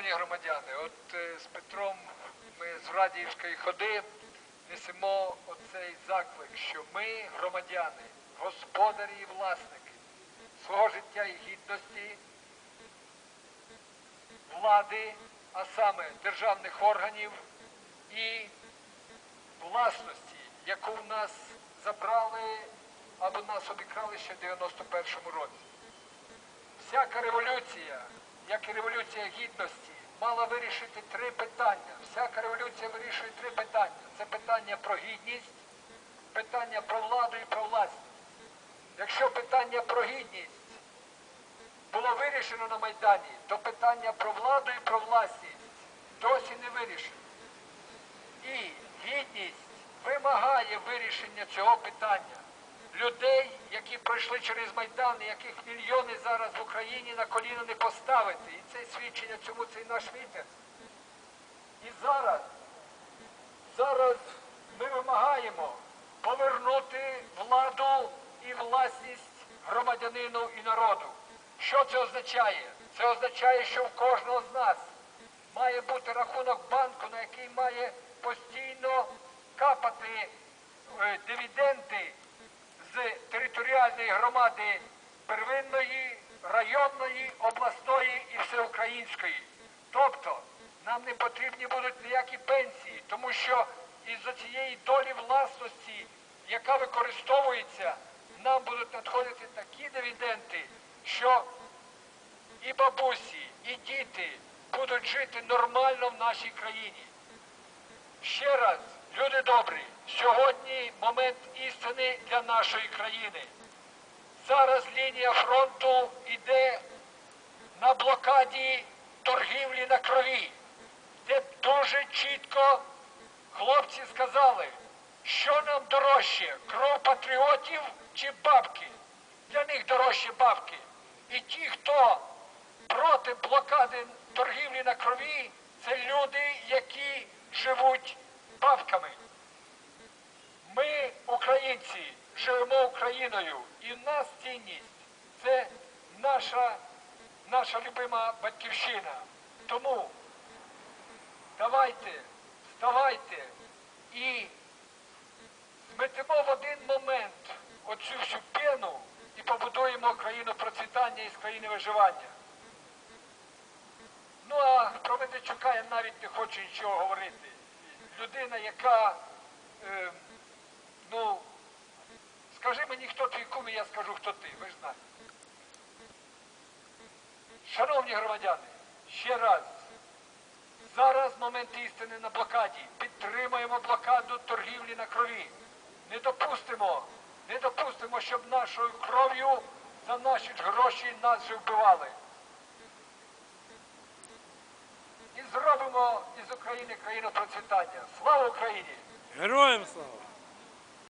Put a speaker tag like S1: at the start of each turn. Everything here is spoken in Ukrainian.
S1: Шановні громадяни, от е, з Петром ми з Радіївської ходи несемо оцей заклик, що ми, громадяни, господарі і власники свого життя і гідності, влади, а саме державних органів і власності, яку в нас забрали або нас обікрали ще в 91-му році. Всяка революція, як і революція гідності, мала вирішити три питання. Всяка революція вирішує три питання. Це питання про гідність, питання про владу і про власність. Якщо питання про гідність було вирішено на Майдані, то питання про владу і про власність досі не вирішено. І гідність вимагає вирішення цього питання. Людей, які пройшли через Майдан, яких мільйони зараз в Україні на коліна не поставити. І це свідчення цьому цей наш вітер. І зараз, зараз ми вимагаємо повернути владу і власність громадянину і народу. Що це означає? Це означає, що в кожного з нас територіальної громади первинної, районної, обласної і всеукраїнської. Тобто нам не потрібні будуть ніякі пенсії, тому що із цієї долі власності, яка використовується, нам будуть надходити такі дивіденди, що і бабусі, і діти будуть жити нормально в нашій країні. Ще раз, люди добрі, сьогодні момент істини для нашої країни. Зараз лінія фронту йде на блокаді торгівлі на крові, де дуже чітко хлопці сказали, що нам дорожче, кров патріотів чи бабки. Для них дорожче бабки. І ті, хто проти блокади торгівлі на крові, це люди, які живуть бабками. Ми, українці, живемо Україною, і в нас цінність це наша, наша любима батьківщина. Тому давайте, вставайте і зметемо в один момент оцю всю пену і побудуємо країну процвітання і з країни виживання. Ну а про Медведчука я навіть не хочу нічого говорити. Людина, яка, е, скажи мені, хто твій кум, і я скажу, хто ти, ви ж знаєте. Шановні громадяни, ще раз, зараз момент істини на блокаді. Підтримаємо блокаду торгівлі на крові. Не допустимо, не допустимо, щоб нашою кров'ю за наші гроші нас вбивали. І зробимо із України країну процвітання. Слава Україні!
S2: Героям слава!